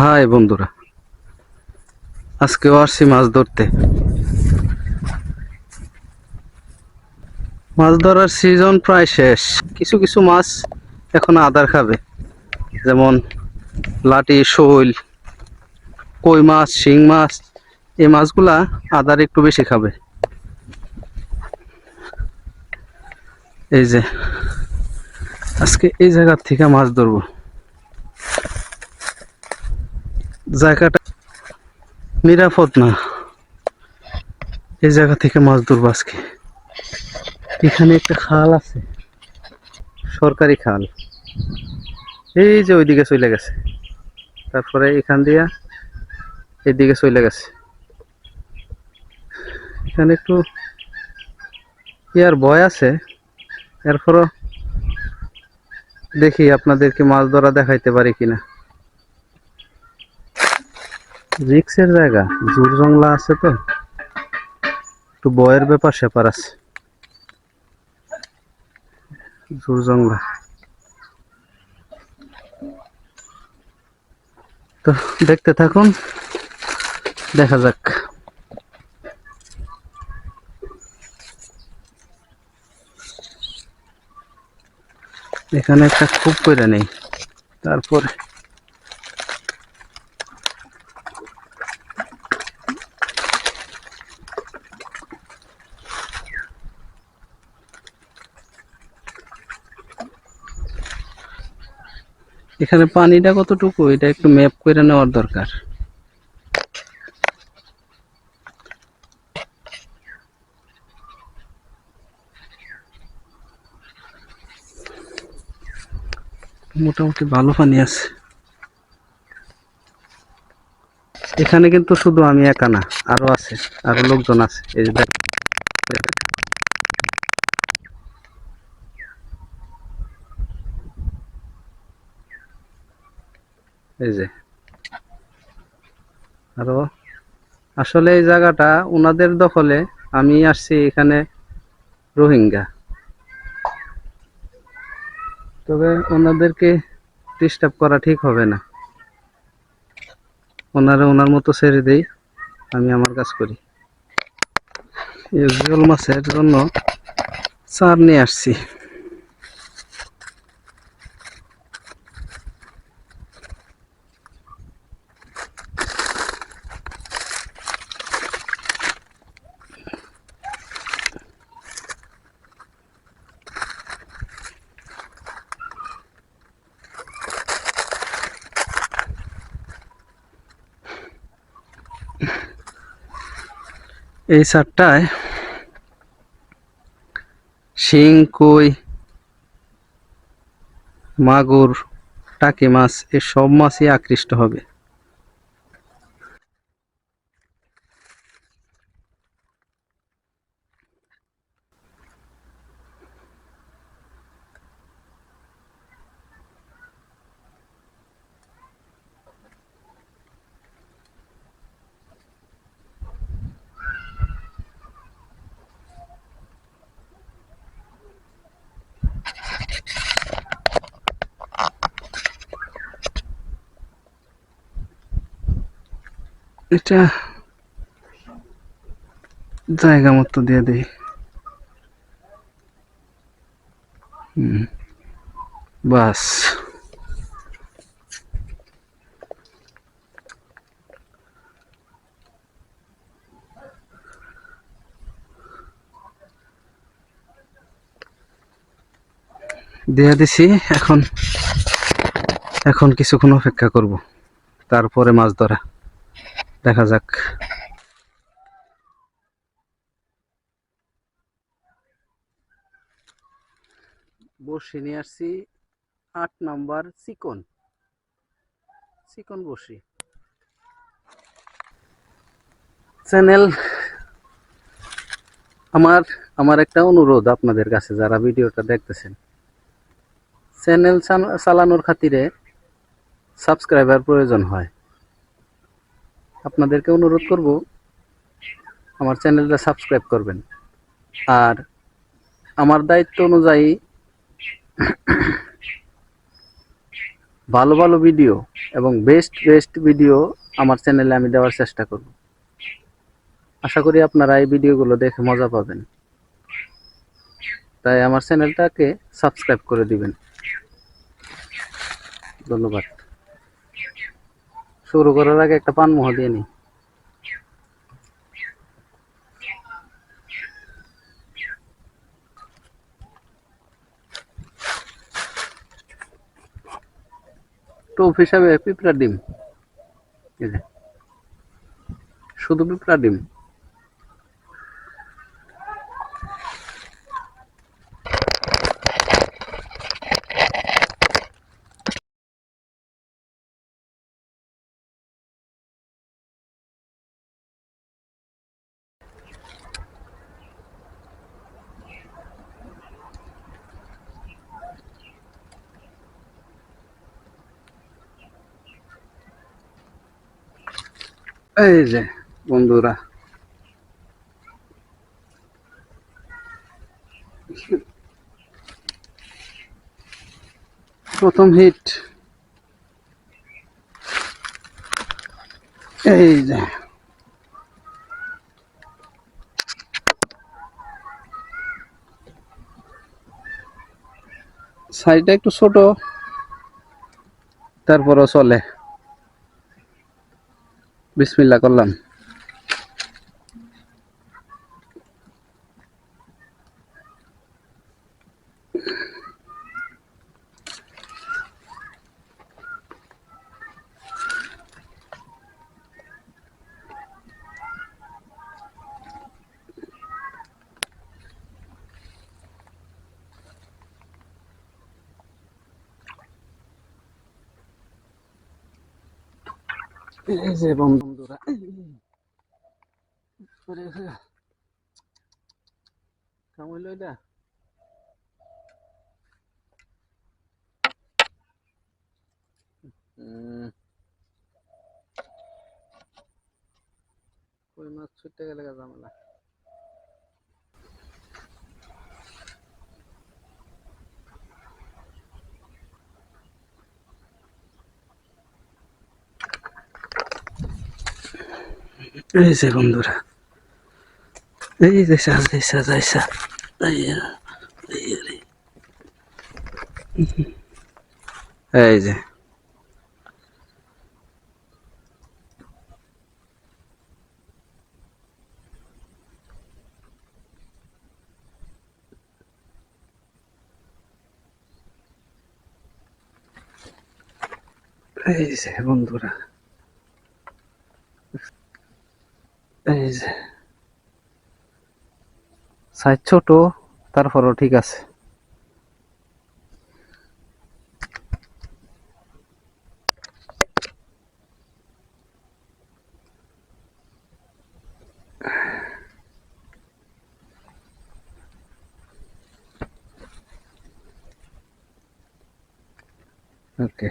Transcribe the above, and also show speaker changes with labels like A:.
A: High বন্ধুরা, আজকেও আসছি মাছ ধরতে। মাছ ধরার সিজন প্রায় শেষ। কিছু কিছু মাছ এখন আদার খাবে, যেমন লাটি শৈল, কই মাছ, শিং মাছ, এই মাছগুলা আদার একটু বেশি খাবে। এই যে, আজকে এই জায়গার থেকে মাছ ধরবো। জায়গাটা নিরাপদ না। এই জায়গা থেকে মাছ ধরবো আজকে। এখানে একটা খাল আছে। সরকারি খাল। এই যে ওইদিকে চলে গেছে। তারপরে এখান দিয়া এদিকে চলে গেছে। এখানে একটু ইয়ার ভয় আছে। এরপরও দেখি আপনাদেরকে মাছ ধরা দেখাইতে পারি কিনা। রিক্সের জায়গা, জোর জংলা আছে তো। একটু বয়ের ব্যাপার স্যাপার আছে। জোর জংলা। তো দেখতে থাকুন, দেখা যাক। এখানে একটা খুব করে নেই, তারপরে এখানে পানিটা কতটুকু? এটা একটু ম্যাপ করে নেওয়ার দরকার। মোটামুটি ভালো পানি আছে। এখানে কিন্তু শুধু আমি একা না, আরও আছে, আরও লোকজন আছে। এই যে দেখ- এই যে। আরও। আসলে এই জায়গাটা ওনাদের দখলে আমি আসছি এখানে রোহিঙ্গা। তবে ওনাদেরকে ডিস্টার্ব করা ঠিক হবে না। ওনারা ওনার মতো ছেড়ে দেই, আমি আমার কাজ করি। জিওল মাছের জন্য চার নিয়ে আসছি। এই সারটায় শিং কই মাগুর টাকি মাছ এসব সব মাছই আকৃষ্ট হবে। এটা জায়গা মতো দিয়ে দিই। বাস। দিয়ে দিছি, এখন এখন কিছুক্ষণ অপেক্ষা করব। তারপরে মাছ ধরা। দেখা যাক। বসি নিয়ে আসছি আট নাম্বার চিকন। চিকন বসি। চ্যানেল, আমার আমার একটা অনুরোধ আপনাদের কাছে, যারা ভিডিওটা দেখতেছেন। চ্যানেল চালানোর খাতিরে সাবস্ক্রাইবার প্রয়োজন হয়। আপনাদেরকে অনুরোধ করব, আমার চ্যানেলটা সাবস্ক্রাইব করবেন। আর আমার দায়িত্ব অনুযায়ী ভালো ভালো ভিডিও এবং বেস্ট বেস্ট ভিডিও আমার চ্যানেলে আমি দেওয়ার চেষ্টা করব। আশা করি আপনারা এই ভিডিওগুলো দেখে মজা পাবেন। তাই আমার চ্যানেলটাকে সাবস্ক্রাইব করে দিবেন। ধন্যবাদ। শুরু করার আগে একটা পান মোহ দিয়ে নিই টোপ হিসাবে পিঁপড়ার ডিম। শুধু পিঁপড়ার ডিম। এই যে বন্ধুরা। প্রথম হিট এই যে। সাইজটা একটু ছোট তারপরও চলে। বিসমিল্লা করলাম। এই যে বন্ধুরা। কেমন এটা? মাছ ছুটতে গেলে ঝামেলা। এই যে বন্ধুরা এই যে সাজ এই সাজ এই সাজ এই এই রে। এই যে এই যে বন্ধুরা এই যে। সাইজ ছোট তারপরও ঠিক আছে। ওকে